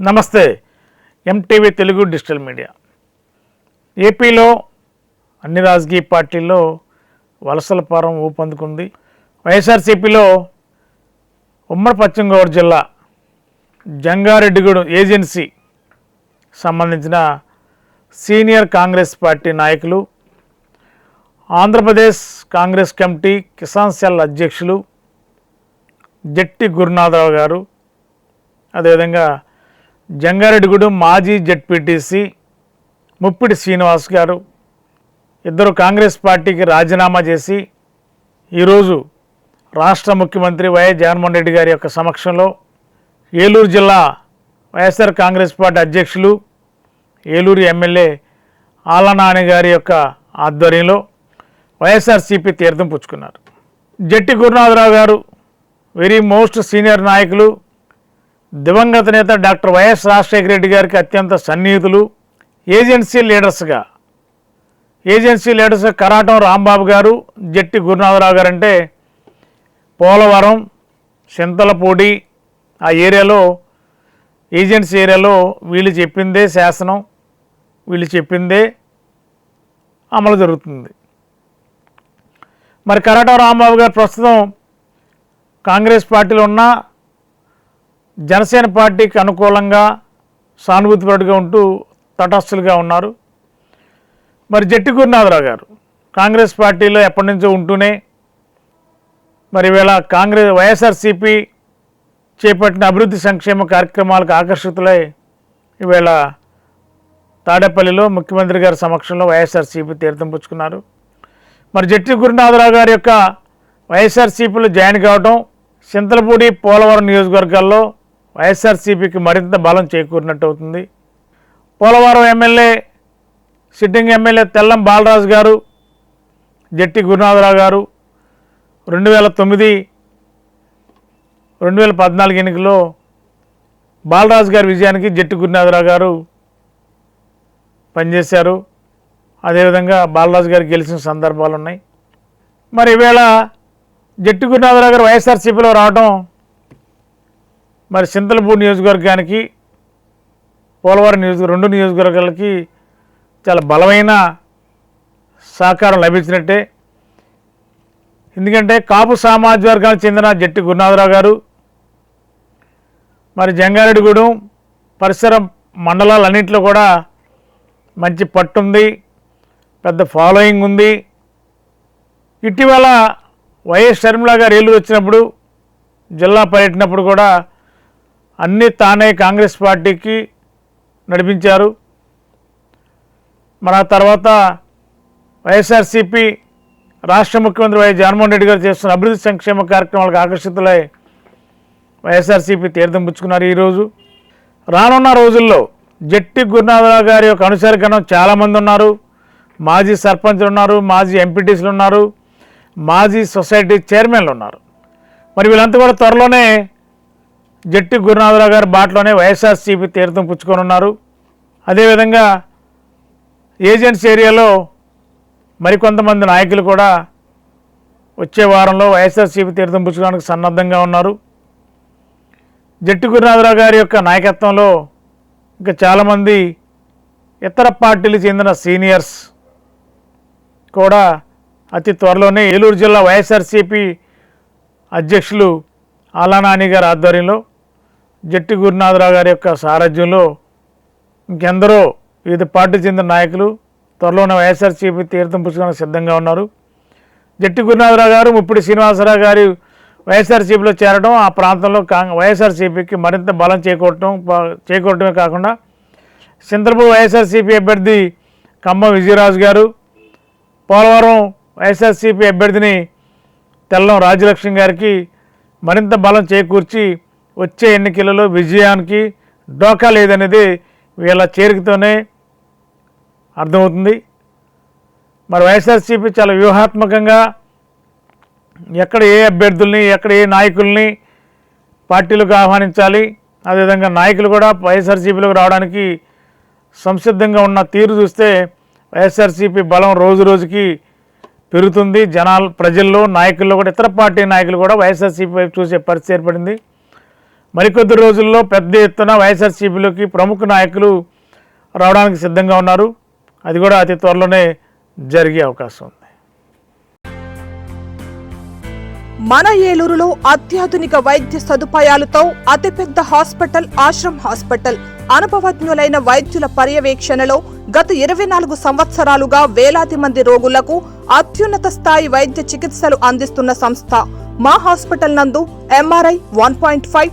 నమస్తే MTV Telugu digital media. ఏపీలో అన్ని రాజకీయ పార్టీల్లో వలసల పారం ఊపందుకుంది. వైఎస్ఆర్సీపీలో ఉమ్మడి పశ్చిమ గోదావరి జిల్లా జంగారెడ్డిగూడెం ఏజెన్సీ సంబంధించిన సీనియర్ కాంగ్రెస్ పార్టీ నాయకులు ఆంధ్రప్రదేశ్ కాంగ్రెస్ కమిటీ కిసాన్ సెల్ అధ్యక్షులు జట్టి గురునాథరావు గారు అదేవిధంగా జంగారెడ్డిగూడెం మాజీ జడ్పీటీసీ ముప్పిడి శ్రీనివాస్ గారు ఇద్దరు కాంగ్రెస్ పార్టీకి రాజీనామా చేసి ఈరోజు రాష్ట్ర ముఖ్యమంత్రి వైఎస్ జగన్మోహన్ రెడ్డి గారి యొక్క సమక్షంలో ఏలూరు జిల్లా వైఎస్ఆర్ కాంగ్రెస్ పార్టీ అధ్యక్షులు ఏలూరు ఎమ్మెల్యే ఆలనాని గారి యొక్క ఆధ్వర్యంలో వైఎస్ఆర్సీపీ తీర్థం పుచ్చుకున్నారు. జట్టి గురునాథరావు గారు వెరీ మోస్ట్ సీనియర్ నాయకులు దివంగత నేత డాక్టర్ వైఎస్ రాజశేఖర రెడ్డి గారికి అత్యంత సన్నిహితులు ఏజెన్సీ లీడర్స్గా. ఏజెన్సీ లీడర్స్ కరాటం రాంబాబు గారు జట్టి గురునాథరావు గారు అంటే పోలవరం చింతలపూడి ఆ ఏరియాలో ఏజెన్సీ ఏరియాలో వీళ్ళు చెప్పిందే శాసనం వీళ్ళు చెప్పిందే అమలు జరుగుతుంది. మరి కరాటం రాంబాబు గారు ప్రస్తుతం కాంగ్రెస్ పార్టీలో ఉన్న జనసేన పార్టీకి అనుకూలంగా సానుభూతిపరుడుగా ఉంటూ తటస్థులుగా ఉన్నారు. మరి జట్టి గురునాథరావు గారు కాంగ్రెస్ పార్టీలో ఎప్పటి నుంచో ఉంటూనే మరి వేళ కాంగ్రెస్ వైఎస్ఆర్సీపీ చేపట్టిన అభివృద్ధి సంక్షేమ కార్యక్రమాలకు ఆకర్షితులై ఈవేళ తాడేపల్లిలో ముఖ్యమంత్రి గారి సమక్షంలో వైఎస్ఆర్సీపీ తీర్థం పుచ్చుకున్నారు. మరి జట్టి గురునాథరావు గారి యొక్క వైఎస్ఆర్సీపీలో జాయిన్ కావడం చింతలపూడి పోలవరం నియోజకవర్గాల్లో వైఎస్ఆర్సీపీకి మరింత బలం చేకూరినట్టు అవుతుంది. Polavaram MLA sitting MLA Tellam Balaraju గారు జట్టి గురునాథరావు గారు రెండు వేల తొమ్మిది రెండు వేల పద్నాలుగు ఎన్నికలో బాలరాజు గారి విజయానికి జట్టి గురునాథరావు గారు పనిచేశారు. అదేవిధంగా బాలరాజు గారు గెలిచిన సందర్భాలు ఉన్నాయి మరి ఈవేళ జట్టి గురునాథరావు గారు వైఎస్ఆర్సీపీలో రావడం మరి చింతలపూడి నియోజకవర్గానికి పోలవరం నియోజక రెండు నియోజకవర్గాలకి చాలా బలమైన సహకారం లభించినట్టే. ఎందుకంటే కాపు సామాజిక వర్గానికి చెందిన జట్టి గురునాథరావు గారు మరి జంగారెడ్డిగూడెం పరిసర మండలాలన్నింటిలో కూడా మంచి పట్టుంది పెద్ద ఫాలోయింగ్ ఉంది. ఇటీవల వైఎస్ షర్మిలా గారు ఏలూరు వచ్చినప్పుడు జిల్లా పర్యటనప్పుడు కూడా అన్నీ తానే కాంగ్రెస్ పార్టీకి నడిపించారు. మన తర్వాత వైఎస్ఆర్సీపీ రాష్ట్ర ముఖ్యమంత్రి వైఎస్ జగన్మోహన్ రెడ్డి గారు చేస్తున్న అభివృద్ధి సంక్షేమ కార్యక్రమాలకు ఆకర్షితులై వైఎస్ఆర్సీపీ తీర్థం పుచ్చుకున్నారు ఈరోజు రానున్న రోజుల్లో జట్టి గురునాథరావు గారి యొక్క అనుసరికనం చాలామంది ఉన్నారు. మాజీ సర్పంచ్లు ఉన్నారు మాజీ ఎంపీటీసీలు ఉన్నారు మాజీ సొసైటీ చైర్మన్లు ఉన్నారు. మరి వీళ్ళంతా కూడా త్వరలోనే జట్టి గురునాథరావు గారి బాటలోనే వైఎస్ఆర్సీపీ తీర్థం పుచ్చుకొని ఉన్నారు. అదేవిధంగా ఏజెన్సీ ఏరియాలో మరికొంతమంది నాయకులు కూడా వచ్చే వారంలో వైఎస్ఆర్సీపీ తీర్థం పుచ్చుకోవడానికి సన్నద్ధంగా ఉన్నారు. జట్టి గురునాథరావు గారి యొక్క నాయకత్వంలో ఇంకా చాలామంది ఇతర పార్టీలకు చెందిన సీనియర్స్ కూడా అతి త్వరలోనే ఏలూరు జిల్లా వైఎస్ఆర్సీపీ అధ్యక్షులు ఆలానాని గారి ఆధ్వర్యంలో జట్టి గురునాథరావు గారి యొక్క సారథ్యంలో ఇంకెందరో వివిధ పార్టీ చెందిన నాయకులు త్వరలోనే వైఎస్ఆర్సీపీ తీర్థం పుచ్చుకోవడానికి సిద్ధంగా ఉన్నారు. జట్టి గురునాథరావు గారు ముప్పిడి శ్రీనివాసరావు గారి వైఎస్ఆర్సీపీలో చేరడం ఆ ప్రాంతంలో కాంగ్ వైఎస్ఆర్సీపీకి మరింత బలం చేకూరటం చేకూరటమే కాకుండా చింతలపూడి వైఎస్ఆర్సీపీ అభ్యర్థి కమ్మ విజయరాజు గారు పోలవరం వైఎస్ఆర్సీపీ అభ్యర్థిని తెల్లం రాజలక్ష్మి గారికి మరింత బలం చేకూర్చి వచ్చే ఎన్నికలలో విజయానికి డోకా లేదనేది వీళ్ళ చేరికతోనే అర్థమవుతుంది. మరి వైఎస్ఆర్సీపీ చాలా వ్యూహాత్మకంగా ఎక్కడ ఏ అభ్యర్థుల్ని ఎక్కడ ఏ నాయకుల్ని పార్టీలకు ఆహ్వానించాలి అదేవిధంగా నాయకులు కూడా వైఎస్ఆర్సీపీలోకి రావడానికి సంసిద్ధంగా ఉన్న తీరు చూస్తే వైఎస్ఆర్సీపీ బలం రోజు రోజుకి పెరుగుతుంది. జనాలు ప్రజల్లో నాయకుల్లో కూడా ఇతర పార్టీ నాయకులు కూడా వైఎస్ఆర్సీపీ వైపు చూసే పరిస్థితి ఏర్పడింది. మరికొద్ది రోజుల్లో పెద్ద ఎత్తున వైఎస్ఆర్సీపీలోకి ప్రముఖ నాయకులు రావడానికి సిద్ధంగా ఉన్నారు. అది కూడా అతి త్వరలోనే జరిగే అవకాశం ఉంది. మన ఏలూరులో అత్యాధునిక వైద్య సదుపాయాలతో అతిపెద్ద హాస్పిటల్ ఆశ్రమ్ హాస్పిటల్. అనుభవజ్ఞులైన వైద్యుల పర్యవేక్షణలో గత ఇరవై నాలుగు సంవత్సరాలుగా వేలాది మంది రోగులకు అత్యున్నత స్థాయి వైద్య చికిత్సలు అందిస్తున్న సంస్థ. మా హాస్పిటల్ నందు MRI one point five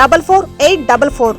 double four eight double four.